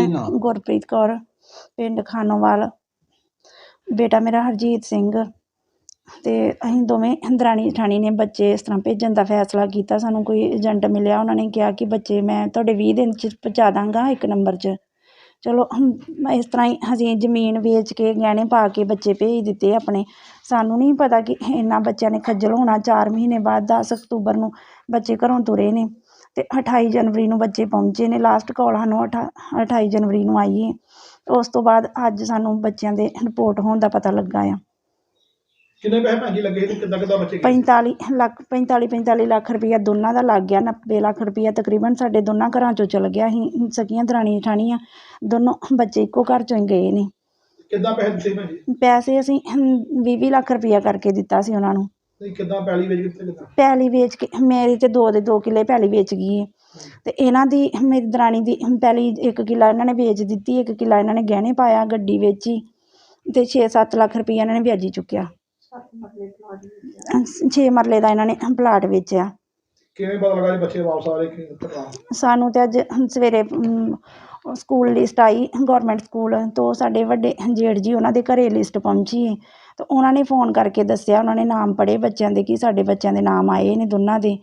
ਮੈਂ ਨਾਂ? ਗੁਰਪ੍ਰੀਤ ਕੌਰ ਪਿੰਡ ਖਾਨੋਵਾਲ। ਬੇਟਾ ਮੇਰਾ ਹਰਜੀਤ ਸਿੰਘ ਅਤੇ ਅਸੀਂ ਦੋਵੇਂ ਦਰਾਣੀ ਜਠਾਣੀ ਨੇ ਬੱਚੇ ਇਸ ਤਰ੍ਹਾਂ ਭੇਜਣ ਦਾ ਫੈਸਲਾ ਕੀਤਾ। ਸਾਨੂੰ ਕੋਈ ਏਜੰਟ ਮਿਲਿਆ ਉਹਨਾਂ ਨੇ ਕਿਹਾ ਕਿ ਬੱਚੇ ਮੈਂ ਤੁਹਾਡੇ ਵੀਹ ਦਿਨ 'ਚ ਪਹੁੰਚਾ ਦਾਂਗਾ ਇੱਕ ਨੰਬਰ 'ਚ। ਚਲੋ ਹਮ, ਇਸ ਤਰ੍ਹਾਂ ਹੀ ਅਸੀਂ ਜ਼ਮੀਨ ਵੇਚ ਕੇ ਗਹਿਣੇ ਪਾ ਕੇ ਬੱਚੇ ਭੇਜ ਦਿੱਤੇ ਆਪਣੇ। ਸਾਨੂੰ ਨਹੀਂ ਪਤਾ ਕਿ ਇਹਨਾਂ ਬੱਚਿਆਂ ਨੇ ਖੱਜਲ ਹੋਣਾ ਚਾਰ ਮਹੀਨੇ ਬਾਅਦ ਦਸ ਅਕਤੂਬਰ ਨੂੰ ਬੱਚੇ ਘਰੋਂ ਤੁਰੇ ਨੇ। ਅਤੇ ਅਠਾਈ ਜਨਵਰੀ ਨੂੰ ਬੱਚੇ ਪਹੁੰਚੇ ਨੇ ਲਾਸਟ ਕਾਲ ਸਾਨੂੰ ਅਠਾ ਅਠਾਈ ਜਨਵਰੀ ਨੂੰ ਆਈ ਹੈ ਉਸ ਤੋਂ ਬਾਅਦ ਅੱਜ ਸਾਨੂੰ ਬੱਚਿਆਂ ਦੇ ਰਿਪੋਰਟ ਹੋਣ ਦਾ ਪਤਾ ਲੱਗਾ ਆ। ਕਿੰਨੇ ਪੈਸੇ ਭੈਣ ਜੀ ਲੱਗੇ ਸੀ ਤੇ ਕਿੱਦਾਂ ਕਿੱਦਾਂ ਬੱਚੇ ਗਏ? 45 ਲੱਖ 45 45 ਲੱਖ ਰੁਪਈਆ ਦੋਨਾਂ ਦਾ ਲੱਗ ਗਿਆ 90 ਲੱਖ ਰੁਪਈਆ ਤਕਰੀਬਨ ਸਾਡੇ ਦੋਨਾਂ ਘਰਾਂ ਚੋਂ ਚਲ ਗਿਆ ਅਸੀਂ ਸਕੀਆਂ ਦਰਾਣੀ ਜਠਾਣੀਆਂ ਦੋਨੋਂ ਬੱਚੇ ਇੱਕੋ ਘਰ ਚੋਂ ਹੀ ਗਏ ਨੇ। ਕਿੱਦਾਂ ਪੈਸੇ ਦਿੱਤੇ ਭੈਣ ਜੀ? ਪੈਸੇ ਅਸੀਂ 20 ਵੀਹ ਲੱਖ ਰੁਪਈਆ ਕਰਕੇ ਦਿੱਤਾ ਸੀ ਉਹਨਾਂ ਨੂੰ। ਕਿੱਦਾਂ ਪੈਲੀ ਵੇਚ ਕਿੱਥੇ ਕਿੱਦਾਂ? ਪੈਲੀ ਵੇਚ ਕੇ ਮੇਰੀ ਤੇ ਦੋ ਦੇ ਦੋ ਕਿੱਲੇ ਪੈਲੀ ਵੇਚ ਗਈ ਹੈ ਤੇ ਇਹਨਾਂ ਦੀ ਮੇਰੀ ਦਰਾਣੀ ਦੀ ਪੈਲੀ ਇੱਕ ਕਿੱਲਾ ਇਹਨਾਂ ਨੇ ਵੇਚ ਦਿੱਤੀ ਇੱਕ ਕਿੱਲਾ ਇਹਨਾਂ ਨੇ ਗਹਿਣੇ ਪਾਇਆ ਗੱਡੀ ਵੇਚੀ ਤੇ 6-7 ਲੱਖ ਰੁਪਈਆ ਇਹਨਾਂ ਨੇ ਵਿਆਜੀ ਚੁੱਕਿਆ। 6 ਮਰਲੇ ਦਾ ਇਹਨਾਂ ਨੇ ਪਲਾਟ ਵੇਚਿਆ। ਕਿਵੇਂ ਪਤਾ ਲੱਗਾ ਜੀ ਬੱਚੇ ਵਾਪਸ ਆ ਰਹੇ ਕਿ ਕਿੱਦਾਂ ਸਾਨੂੰ ਤੇ ਅੱਜ ਸਵੇਰੇ ਸਕੂਲ ਲਿਸਟ ਆਈ ਗੌਰਮੈਂਟ ਸਕੂਲ ਤੋਂ ਸਾਡੇ ਵੱਡੇ ਜੇਠ ਜੀ ਉਹਨਾਂ ਦੇ ਘਰ ਲਿਸਟ ਪਹੁੰਚੀ ਤਾਂ ਉਹਨਾਂ ਨੇ ਫੋਨ ਕਰਕੇ ਦੱਸਿਆ, ਉਹਨਾਂ ਨੇ ਨਾਮ ਪੜ੍ਹੇ ਬੱਚਿਆਂ ਦੇ ਕਿ ਸਾਡੇ ਬੱਚਿਆਂ ਦੇ ਨਾਮ ਆਏ ਨੇ ਦੋਨਾਂ ਦੇ।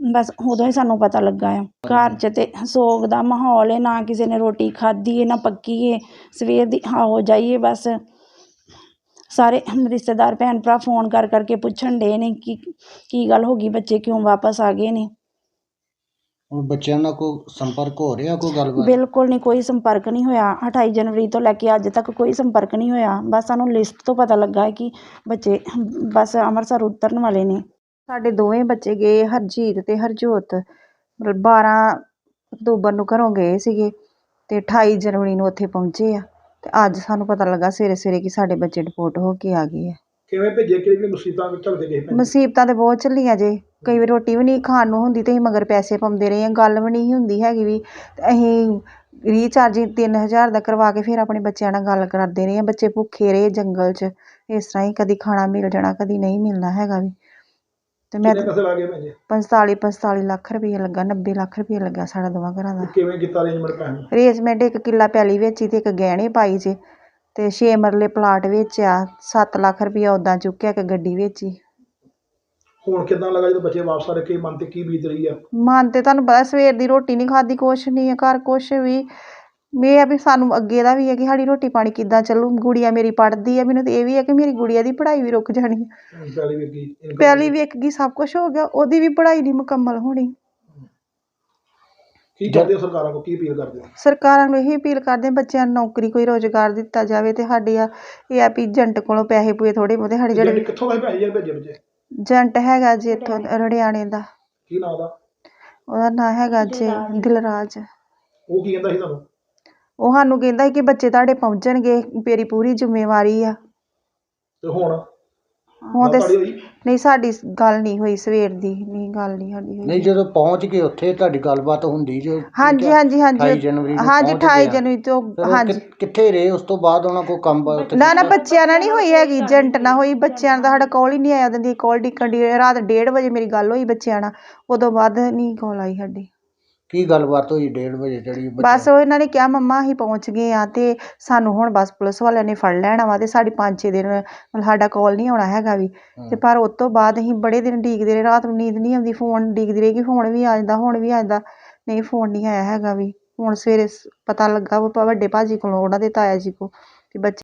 ਬਸ ਉਦੋਂ ਹੀ ਸਾਨੂੰ ਪਤਾ ਲੱਗਾ ਆ। ਘਰ 'ਚ ਤੇ ਸੋਗ ਦਾ ਮਾਹੌਲ ਹੈ ਨਾ ਕਿਸੇ ਨੇ ਰੋਟੀ ਖਾਧੀ ਹੈ ਨਾ ਪੱਕੀ ਹੈ ਸਵੇਰ ਦੀ ਆਓ ਜਾਈਏ ਬਸ। ਸਾਰੇ ਰਿਸ਼ਤੇਦਾਰ, ਭੈਣ ਭਰਾ ਫੋਨ ਕਰ ਕਰਕੇ ਪੁੱਛਣ ਡੇ ਨੇ ਕਿ ਕੀ ਗੱਲ ਹੋ ਗਈ, ਬੱਚੇ ਕਿਉਂ ਵਾਪਸ ਆ ਗਏ ਨੇ? ਹੁਣ ਬੱਚਿਆਂ ਨਾਲ ਕੋਈ ਸੰਪਰਕ ਹੋ ਰਿਹਾ ਕੋਈ ਗੱਲਬਾਤ? ਬਿਲਕੁਲ ਨਹੀਂ ਕੋਈ ਸੰਪਰਕ ਨਹੀਂ ਹੋਇਆ। 28 ਜਨਵਰੀ ਤੋਂ ਲੈ ਕੇ ਅੱਜ ਤੱਕ ਕੋਈ ਸੰਪਰਕ ਨਹੀਂ ਹੋਇਆ। ਬਸ ਸਾਨੂੰ ਲਿਸਟ ਤੋਂ ਪਤਾ ਲੱਗਾ ਹੈ ਕਿ ਬੱਚੇ ਬਸ ਅੰਮ੍ਰਿਤਸਰ ਉਤਰਨ ਵਾਲੇ ਨੇ। ਸਾਡੇ ਦੋਵੇਂ ਬੱਚੇ ਗਏ ਹਰਜੀਤ ਤੇ ਹਰਜੋਤ। ਮਤਲਬ 12 ਅਕਤੂਬਰ ਨੂੰ ਘਰੋਂ ਗਏ ਸੀਗੇ ਤੇ 28 ਜਨਵਰੀ ਨੂੰ ਉੱਥੇ ਪਹੁੰਚੇ ਆ। ਤੇ ਅੱਜ ਸਾਨੂੰ ਪਤਾ ਲੱਗਾ ਸਵੇਰੇ ਸਵੇਰੇ ਕਿ ਸਾਡੇ ਬੱਚੇ ਡਿਪੋਰਟ ਹੋ ਕੇ ਆ ਗਏ ਆ। ਕਿਵੇਂ ਭੇਜੇ ਕਿਹੜੀ ਕਿਹੜੀ ਮੁਸੀਬਤਾਂ ਵਿੱਚ ਝੱਲਦੇ ਗਏ ਭੈਣ ਜੀ? ਮੁਸੀਬਤਾਂ ਤੇ ਬਹੁਤ ਚੱਲੀਆਂ ਜੇ। ਕਈ ਵਾਰ ਰੋਟੀ ਵੀ ਨਹੀਂ ਖਾਣ ਨੂੰ ਹੁੰਦੀ ਤੇ ਅਸੀਂ ਮਗਰ ਪੈਸੇ ਪਾਉਂਦੇ ਰਹੇ ਹਾਂ ਗੱਲ ਵੀ ਨਹੀਂ ਹੁੰਦੀ ਹੈਗੀ ਵੀ ਅਸੀਂ ਰੀਚਾਰਜ 3000 ਦਾ ਕਰਵਾ ਕੇ ਫਿਰ ਆਪਣੇ ਬੱਚਿਆਂ ਨਾਲ ਗੱਲ ਕਰਦੇ ਰਹੇ ਹਾਂ ਬੱਚੇ ਭੁੱਖੇ ਰਹੇ ਜੰਗਲ 'ਚ ਇਸ ਤਰ੍ਹਾਂ ਹੀ ਕਦੀ ਖਾਣਾ ਮਿਲ ਜਾਣਾ ਕਦੀ ਨਹੀਂ ਮਿਲਣਾ ਹੈਗਾ ਵੀ। ਤੇ ਮੈਂ ਕਿੰਨੇ ਪੈਸੇ ਲੱਗੇ ਭੈਣ? ਜੀ 45 45 ਲੱਖ ਰੁਪਏ ਲੱਗਾ 90 ਲੱਖ ਰੁਪਏ ਲੱਗਾ ਸਾਡਾ ਦੋਵਾਂ ਘਰਾਂ ਦਾ। ਕਿਵੇਂ ਕੀਤਾ ਅਰੇਂਜਮੈਂਟ ਪੈਸੇ ਦਾ? ਅਰੇਂਜਮੈਂਟ ਇੱਕ ਕਿੱਲਾ ਪੈਲੀ ਵੇਚੀ ਤੇ ਇੱਕ ਗਹਿਣੇ ਪਾਈ ਜੇ ਤੇ 6 ਮਰਲੇ ਪਲਾਟ ਵੇਚਿਆ 7 ਲੱਖ ਰੁਪਇਆ ਉਦਾਂ ਚੁੱਕਿਆ ਇੱਕ ਗੱਡੀ ਵੇਚੀ। ਹੁਣ ਕਿੱਦਾਂ ਲੱਗਾ ਜਦੋਂ ਬੱਚੇ ਵਾਪਸ ਆ ਕੀ ਮਨ ਤੇ ਕੀ ਬੀਤ ਰਹੀ ਆ? ਮਨ ਤੇ ਤੁਹਾਨੂੰ ਪਤਾ ਸਵੇਰ ਦੀ ਰੋਟੀ ਨਹੀਂ ਖਾਧੀ ਕੁਛ ਨਹੀਂ ਹੈ ਘਰ ਕੁਛ ਵੀ। ਇਹ ਆ ਵੀ ਸਾਨੂੰ ਅੱਗੇ ਦਾ ਵੀ ਹੈ ਕਿ ਸਾਡੀ ਰੋਟੀ ਪਾਣੀ ਕਿੱਦਾਂ ਚੱਲੂ ਗੁੜੀਆ ਮੇਰੀ ਪੜ੍ਹਦੀ ਹੈ ਮੈਨੂੰ ਤੇ ਇਹ ਵੀ ਹੈ ਕਿ ਮੇਰੀ ਗੁੜੀਆ ਦੀ ਪੜ੍ਹਾਈ ਵੀ ਰੁਕ ਜਾਣੀ ਹੈ ਪੈਲੀ ਵੇਚ ਗਈ ਪਹਿਲੀ ਸਭ ਕੁਝ ਹੋ ਗਿਆ ਉਹਦੀ ਵੀ ਪੜ੍ਹਾਈ ਨਹੀਂ ਮੁਕੰਮਲ ਹੋਣੀ। ਕੀ ਕਰਦੇ ਹੋ ਸਰਕਾਰਾਂ ਕੋ ਕੀ ਅਪੀਲ ਕਰਦੇ ਹੋ? ਸਰਕਾਰਾਂ ਨੂੰ ਇਹੀ ਅਪੀਲ ਕਰਦੇ ਹਾਂ ਬੱਚਿਆਂ ਨੂੰ ਨੌਕਰੀ ਕੋਈ ਰੋਜ਼ਗਾਰ ਦਿੱਤਾ ਜਾਵੇ ਤੇ ਸਾਡੇ ਆ ਇਹ ਆ ਵੀ ਏਜੰਟ ਕੋਲੋਂ ਪੈਸੇ ਪੂਏ ਥੋੜੇ ਬਹੁਤੇ ਸਾਡੇ ਜਿਹੜੇ ਜਿਹੜੇ ਕਿੱਥੋਂ ਗਏ ਭੈਣ ਜੀ ਭੇਜੇ ਬੱਚੇ? ਏਜੰਟ ਹੈਗਾ ਜੀ ਇੱਥੋਂ ਰੜਿਆਣੇ ਦਾ। ਕੀ ਦਾ ਉਹਦਾ? ਨਾਂ ਹੈਗਾ ਜੀ ਦਿਲਰਾਜ ਉਹ ਕੀ ਕਹਿੰਦਾ ਸੀ ਤੁਹਾਨੂੰ? ਉਹ ਸਾਨੂੰ ਕਹਿੰਦਾ ਸੀ ਕਿ ਬੱਚੇ ਤੁਹਾਡੇ ਪਹੁੰਚਣਗੇ ਮੇਰੀ ਪੂਰੀ ਜ਼ਿੰਮੇਵਾਰੀ ਆ। ਤੇ ਹੁਣ? ਹੁਣ ਤੇ ਗੱਲ ਤੁਹਾਡੀ ਹੋਈ? ਨਹੀਂ ਸਾਡੀ ਗੱਲ ਨਹੀਂ ਹੋਈ ਸਵੇਰ ਦੀ। ਨਹੀਂ ਗੱਲ ਨਹੀਂ ਸਾਡੀ ਹੋਈ। ਨਹੀਂ ਜਦੋਂ ਪਹੁੰਚ ਗਏ ਉੱਥੇ ਤੁਹਾਡੀ ਗੱਲਬਾਤ ਹੁੰਦੀ ਜੋ ਹਾਂਜੀ ਹਾਂਜੀ 28 ਹਾਂਜੀ ਜਨਵਰੀ ਨੂੰ ਹਾਂਜੀ ਪਹੁੰਚ 28 ਗਿਆ। ਜਨਵਰੀ ਤੋਂ ਫਿਰ ਉਹ ਹਾਂਜੀ। ਕਿ- ਕਿੱਥੇ ਰਹੇ? ਉਸ ਤੋਂ ਬਾਅਦ ਉਹਨਾਂ ਕੋਲ ਕੰਮ ਬ- ਉੱਥੇ ਨਾ ਨਾ ਬੱਚਿਆਂ ਨਾਲ ਨਹੀਂ ਹੋਈ ਹੈਗੀ ਏਜੰਟ ਨਾਲ ਹੋਈ। ਬੱਚਿਆਂ ਦਾ ਸਾਡਾ ਕਾਲ ਹੀ ਨਹੀਂ ਆਇਆ ਉਹਦੀ ਕਾਲ ਡਿੱਕਣ ਦੀ ਰਾਤ 1:30 ਵਜੇ ਮੇਰੀ ਗੱਲ ਹੋਈ ਬੱਚਿਆਂ ਨਾਲ। ਉਦੋਂ ਬਾਅਦ ਨਹੀਂ ਕਾਲ ਆਈ ਸਾਡੀ। ਕੀ ਗੱਲਬਾਤ ਹੋਈ 1:30 ਵਜੇ ਜਿਹੜੀ ਬਸ ਉਹ ਇਹਨਾਂ ਨੇ ਕਿਹਾ ਮੰਮਾ ਅਸੀਂ ਪਹੁੰਚ ਗਏ ਆ ਤੇ ਸਾਨੂੰ ਹੁਣ ਬਸ ਪੁਲਿਸ ਵਾਲਿਆਂ ਨੇ ਫੜ ਲੈਣਾ ਵਾ ਤੇ ਸਾਡੀ 5-6 ਦਿਨ ਮਤਲਬ ਸਾਡਾ ਕਾਲ ਨਹੀਂ ਆਉਣਾ ਹੈਗਾ ਵੀ। ਤੇ ਪਰ ਉਸ ਤੋਂ ਬਾਅਦ ਅਸੀਂ ਬੜੇ ਦਿਨ ਡੀਕਦੇ ਰਹੇ ਰਾਤ ਨੂੰ ਨੀਂਦ ਨਹੀਂ ਆਉਂਦੀ ਫੋਨ ਡੀਕਦੀ ਰਹੀ ਕਿ ਫੋਨ ਵੀ ਆ ਜਾਂਦਾ ਹੁਣ ਵੀ ਆ ਜਾਂਦਾ। ਨਹੀਂ ਫੋਨ ਨਹੀਂ ਆਇਆ ਹੈਗਾ ਵੀ। ਹੁਣ ਸਵੇਰੇ ਸ- ਪਤਾ ਲੱਗਾ ਵਾ ਵੱਡੇ ਭਾਜੀ ਕੋਲੋਂ ਉਹਨਾਂ ਦੇ ਤਾਇਆ ਜੀ ਕੋਲ ਕਿ ਬੱਚੇ